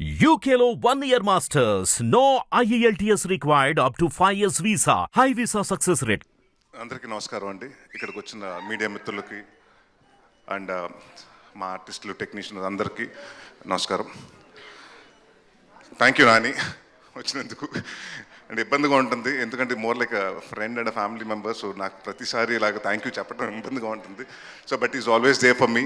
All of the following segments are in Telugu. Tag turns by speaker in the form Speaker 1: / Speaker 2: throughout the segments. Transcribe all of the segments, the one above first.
Speaker 1: యూకేలో one year masters no E IELTS required up to 5 years visa. High visa success rate.
Speaker 2: అందరికీ నమస్కారం అండి. ఇక్కడికి వచ్చిన మీడియా మిత్రులకి అండ్ uh, మా ఆర్టిస్టులు టెక్నీషియన్ అందరికీ నమస్కారం. థ్యాంక్ యూ నాని వచ్చినందుకు. అండ్ ఇబ్బందిగా ఉంటుంది. ఎందుకంటే more like friend and family member so నాకు ప్రతిసారి ఇలాగ థ్యాంక్ యూ చెప్పడం ఇబ్బందిగా ఉంటుంది. So but is always they for me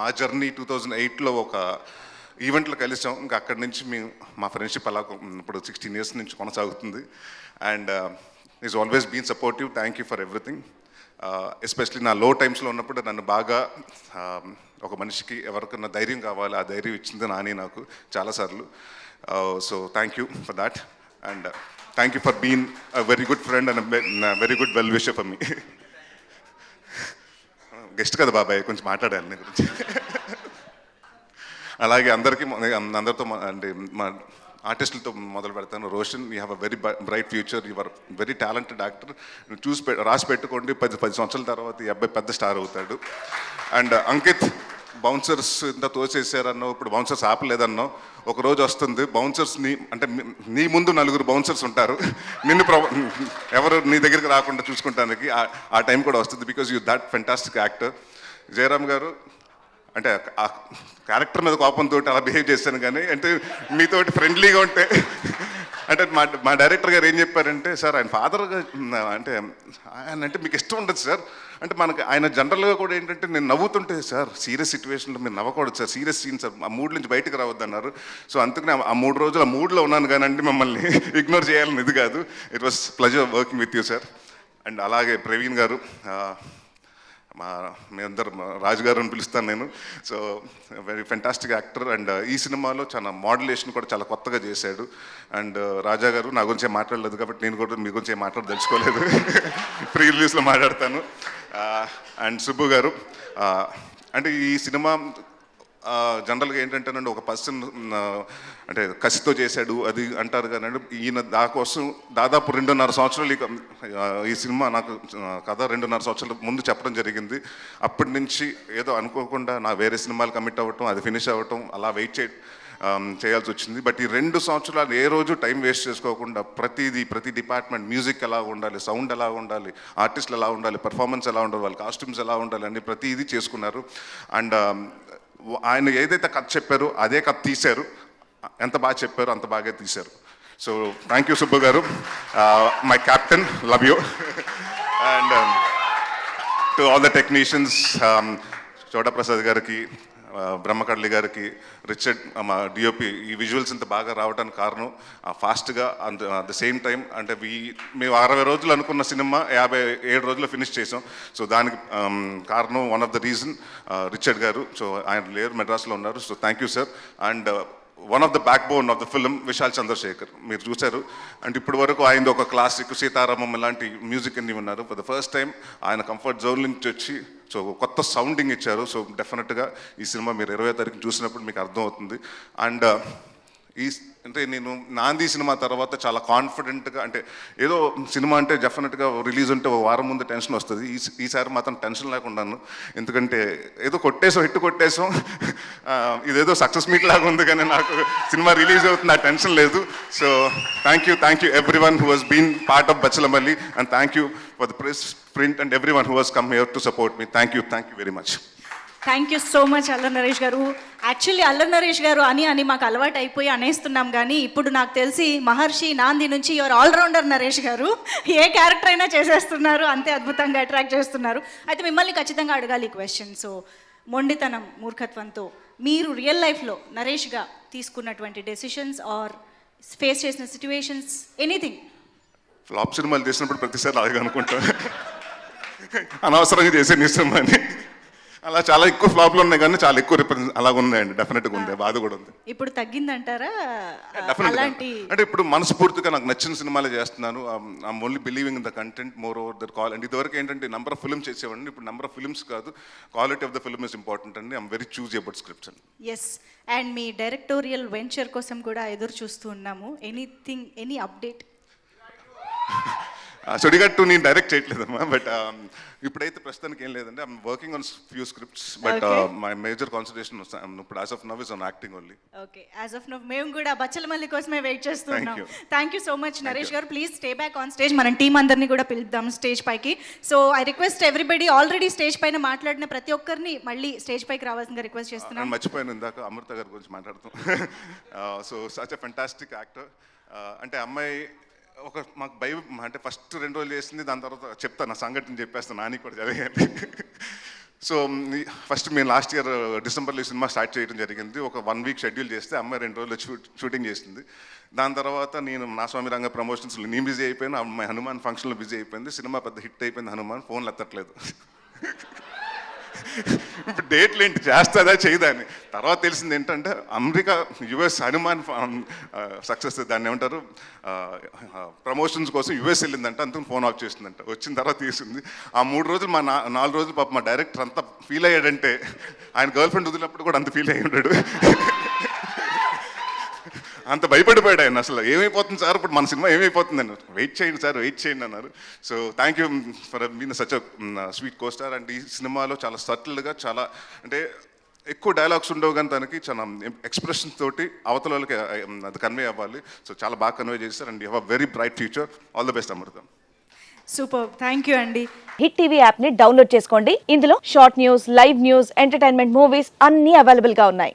Speaker 2: మా జర్నీ టూ థౌజండ్ ఎయిట్లో ఒక ఈవెంట్లో కలిసాం. ఇంకా అక్కడి నుంచి మేము మా ఫ్రెండ్షిప్ అలా ఇప్పుడు సిక్స్టీన్ ఇయర్స్ నుంచి కొనసాగుతుంది. And is always been supportive thank you for everything especially నా లో టైమ్స్లో ఉన్నప్పుడు నన్ను బాగా um, ఒక మనిషికి ఎవరికన్నా ధైర్యం కావాలి ఆ ధైర్యం ఇచ్చింది నాని నాకు చాలాసార్లు so thank you for that and thank you for been a very good friend and very good well wisher for me guest కదా బాబాయ్ కొంచెం మాట్లాడాలి నీ గురించి. అలాగే అందరికీ అందరితో మా- అంటే మా ఆర్టిస్టులతో మొదలు పెడతాను. Roshan you have a very bright future your very talented actor చూసి పె- రాసి పెట్టుకోండి. పది పది సంవత్సరాల తర్వాత ఈ అబ్బాయి పెద్ద స్టార్ అవుతాడు. అండ్ అంకిత్ బౌన్సర్స్ ఇంత తోసేసారన్నో ఇప్పుడు బౌన్సర్స్ ఆపలేదన్నో ఒక రోజు వస్తుంది. బౌన్సర్స్ని అంటే నీ ముందు నలుగురు బౌన్సర్స్ ఉంటారు. నిన్ను ప్ర ఎవరు నీ దగ్గరికి రాకుండా చూసుకుంటానికి ఆ- టైం కూడా వస్తుంది. Because you that fantastic actor Jayaram garu అంటే ఆ క్యారెక్టర్ మీద కోపంతో అలా బిహేవ్ చేశాను కానీ అంటే మీతోటి ఫ్రెండ్లీగా ఉంటే అంటే మా మా డైరెక్టర్ గారు ఏం చెప్పారంటే సార్ ఆయన ఫాదర్గా అంటే ఆయన అంటే మీకు ఇష్టం ఉండదు సార్. అంటే మనకి ఆయన జనరల్గా కూడా ఏంటంటే నేను నవ్వుతుంటే సార్ సీరియస్ సిచ్యువేషన్లో మీరు నవ్వకూడదు సార్. Serious scene sir. ఆ మూడ్ నుంచి బయటకు రావద్దు అన్నారు సో అందుకని ఆ- మూడు రోజులు ఆ మూడ్లో ఉన్నాను కానీ అంటే మిమ్మల్ని ఇగ్నోర్ చేయాలని ఇది కాదు. It was pleasure working with you sir and అలాగే ప్రవీణ్ గారు మా మీ అందరు రాజు గారు అని పిలుస్తాను నేను. So very fantastic actor and ఈ సినిమాలో చాలా మోడలేషన్ కూడా చాలా కొత్తగా చేశాడు. అండ్ రాజా గారు నా గురించి మాట్లాడలేదు కాబట్టి నేను కూడా మీ గురించి ఏం మాట్లాడదలుచుకోలేదు ప్రీ రిలీజ్లో మాట్లాడతాను. Uh, అండ్ సుబ్బు గారు uh, అంటే ఈ సినిమా జనరల్గా ఏంటంటేనండి ఒక పర్సన్ అంటే కసితో చేశాడు అది అంటారు కానీ ఈయన దాకోసం దాదాపు రెండున్నర సంవత్సరాలు ఈ ఈ సినిమా నాకు కథ రెండున్నర సంవత్సరాల ముందు చెప్పడం జరిగింది. అప్పటి నుంచి ఏదో అనుకోకుండా నా వేరే సినిమాలు కమిట్ అవ్వటం అది ఫినిష్ అవ్వటం అలా వెయిట్ చే చేయాల్సి వచ్చింది. బట్ ఈ రెండు సంవత్సరాలు ఏ రోజు టైం వేస్ట్ చేసుకోకుండా ప్రతిదీ ప్రతి డిపార్ట్మెంట్ మ్యూజిక్ ఎలా ఉండాలి సౌండ్ ఎలా ఉండాలి ఆర్టిస్టులు ఎలా ఉండాలి పర్ఫార్మెన్స్ ఎలా ఉండాలి వాళ్ళ కాస్ట్యూమ్స్ ఎలా ఉండాలి అని ప్రతిదీ చేసుకున్నారు. అండ్ ఆయన ఏదైతే కథ చెప్పారో అదే కథ తీశారు. ఎంత బాగా చెప్పారో అంత బాగా తీశారు. So thank you Subbu garu. My captain love you and to all the technicians Chota Prasad గారికి బ్రహ్మకడ్లి గారికి రిచర్డ్ మా డిఓపి ఈ విజువల్స్ ఇంత బాగా రావడానికి కారణం ఫాస్ట్గా అంత అట్ ద సేమ్ టైం అంటే వీ మేము అరవై రోజులు అనుకున్న సినిమా యాభై ఏడు రోజుల్లో ఫినిష్ చేసాం. సో దానికి కారణం one of the reason Richard garu so ఆయన లేరు మెడ్రాస్లో ఉన్నారు. So thank you sir and one of the back bone of the film Vishal Chandrasekhar మీరు చూశారు. అండ్ ఇప్పటి వరకు ఆయన ఒక క్లాసిక్ సీతారామం ఇలాంటి మ్యూజిక్ అన్ని ఉన్నారు. ఫర్ ద ఫస్ట్ టైం ఆయన కంఫర్ట్ జోన్ నుంచి వచ్చి సో కొత్త సౌండింగ్ ఇచ్చారు. సో డెఫినెట్గా ఈ సినిమా మీరు ఇరవై తారీఖు చూసినప్పుడు మీకు అర్థమవుతుంది. అండ్ ఈ అంటే నేను నాంది సినిమా తర్వాత చాలా కాన్ఫిడెంట్గా అంటే ఏదో సినిమా అంటే డెఫినెట్గా రిలీజ్ ఉంటే ఒక వారం ముందు టెన్షన్ వస్తుంది. ఈ ఈసారి మాత్రం టెన్షన్ లేకుండాను. ఎందుకంటే ఏదో కొట్టేసాం హిట్ కొట్టేసాం. ఇదేదో సక్సెస్ మీట్ లాగా ఉంది కానీ నాకు సినిమా రిలీజ్ అవుతుంది ఆ టెన్షన్ లేదు. So thank you thank you every one who has been part of Bachhalamalli and thank you for the press print and every one who has come here to support me thank you thank you very much
Speaker 3: thank you so much Allari Naresh garu. Actually అల్లరి నరేష్ గారు అని అని మాకు అలవాటు అయిపోయి అనేస్తున్నాం కానీ ఇప్పుడు నాకు తెలిసి మహర్షి నాంది నుంచి యువర్ ఆల్రౌండర్ నరేష్ గారు ఏ క్యారెక్టర్ అయినా చేసేస్తున్నారు. అంతే అద్భుతంగా అట్రాక్ట్ చేస్తున్నారు. అయితే మిమ్మల్ని ఖచ్చితంగా అడగాలి క్వశ్చన్ సో మొండితనం మూర్ఖత్వంతో మీరు రియల్ లైఫ్లో నరేష్గా తీసుకున్నటువంటి డెసిషన్స్ ఆర్ ఫేస్ చేసిన సిచ్యువేషన్స్ ఎనీథింగ్
Speaker 2: ఫ్లాప్ సినిమాలు చేసినప్పుడు ప్రతిసారి అలాగే అనుకుంటాం అనవసరంగా చేసే సినిమాని అలా చాలా ఎక్కువ ఫ్లాప్లు ఉన్నాయి కానీ చాలా ఎక్కువ రిప్రజెంట్ అలాగ ఉన్నాయండి. డెఫినెట్గా ఉంది బాధ కూడా ఉంది.
Speaker 3: ఇప్పుడు తగ్గిందంటారా. అలాంటి
Speaker 2: అంటే ఇప్పుడు మనస్ఫూర్తిగా నాకు నచ్చిన సినిమాలే చేస్తున్నాను. I'm only believing in the content more over their call and ఇదివరకు ఏంటంటే నెంబర్ ఆఫ్ ఫిల్మ్స్ చేసేవాడిని. ఇప్పుడు నెంబర్ ఆఫ్ ఫిల్మ్స్ కాదు. Quality of the film is important అండి. I'm very choose about scripts అండి.
Speaker 3: ఎస్ అండ్ మీ డైరెక్టోరియల్ వెంచర్ కోసం కూడా ఎదురు చూస్తూ ఉన్నాము. ఎనీథింగ్ ఎనీ అప్డేట్
Speaker 2: సుడిగట్టు నేను డైరెక్ట్ చేయట్లేదమ్మా బట్ ఇప్పుడైతే ప్రస్తుతానికి ఏం లేదండి. I'm working on few scripts but. My major concentration ఇప్పుడు as of now is on acting only
Speaker 3: okay as of now మేము కూడా బచ్చల మల్లి కోసమే వెయిట్ చేస్తున్నాం. Thank you so much Naresh garu. Please stay back on stage మనం టీం అందరినీ కూడా పిలుద్దాం స్టేజ్ పైకి. So I request everybody already stage పైన మాట్లాడిన ప్రతి ఒక్కరిని మళ్ళీ స్టేజ్ పైకి రావాల్సిందిగా రిక్వెస్ట్ చేస్తున్నాం.
Speaker 2: నేను మర్చిపోయాను ఇందాక అమృత గారి గురించి మాట్లాడుతాం. So such a fantastic actor అంటే అమ్మాయి ఒక మాకు భయం అంటే ఫస్ట్ రెండు రోజులు చేసింది దాని తర్వాత చెప్తాను నా సంఘటన చెప్పేస్తాను నాని కూడా జరిగింది సో ఫస్ట్ మేము లాస్ట్ ఇయర్ డిసెంబర్లో ఈ సినిమా స్టార్ట్ చేయడం జరిగింది. ఒక వన్ వీక్ షెడ్యూల్ చేస్తే అమ్మాయి రెండు రోజులు షూటింగ్ చేసింది. దాని తర్వాత నేను నా స్వామి రంగ ప్రమోషన్స్లో నేను బిజీ అయిపోయాను అమ్మాయి హనుమాన్ ఫంక్షన్లో బిజీ అయిపోయింది సినిమా పెద్ద హిట్ అయిపోయింది హనుమాన్ ఫోన్లు ఎత్తట్లేదు. ఇప్పుడు డేట్లు ఏంటి? చేస్తుందా చేయదా అని. తర్వాత తెలిసింది ఏంటంటే అమెరికా యుఎస్ హనుమాన్ సక్సెస్ దాన్ని ఏమంటారు? ప్రమోషన్స్ కోసం యుఎస్ వెళ్ళిందంట అంత ఫోన్ ఆఫ్ చేసిందంట. వచ్చిన తర్వాత తీసింది ఆ మూడు రోజులు మా నా నాలుగు రోజులు పాప మా డైరెక్టర్ అంతా ఫీల్ అయ్యాడంటే ఆయన గర్ల్ ఫ్రెండ్ వదిలినప్పుడు కూడా అంత ఫీల్ అయ్యి ఉంటాడు అంత భయపడిపోయాడు ఆయన అసలు. ఏమైపోతుంది సార్? ఇప్పుడు మన సినిమా ఏమైపోతుంది అన్నారు. వెయిట్ చేయండి సార్ వెయిట్ చేయండి అన్నారు. So thank you for mean such sweet costar and ఈ సినిమాలో చాలా సటిల్గా చాలా అంటే ఎక్కువ డైలాగ్స్ ఉండవు కానీ తనకి చాలా ఎక్స్ప్రెషన్స్ తోటి అవతల వాళ్ళకి um, అది కన్వే అవ్వాలి. సో చాలా బాగా కన్వే చేస్తారు and you have very bright future all the best Amrutham
Speaker 3: super thank you అండి
Speaker 4: హిట్ టీవీ యాప్ని డౌన్లోడ్ చేసుకోండి. ఇందులో short news live news entertainment movies అన్ని అవైలబుల్గా ఉన్నాయి.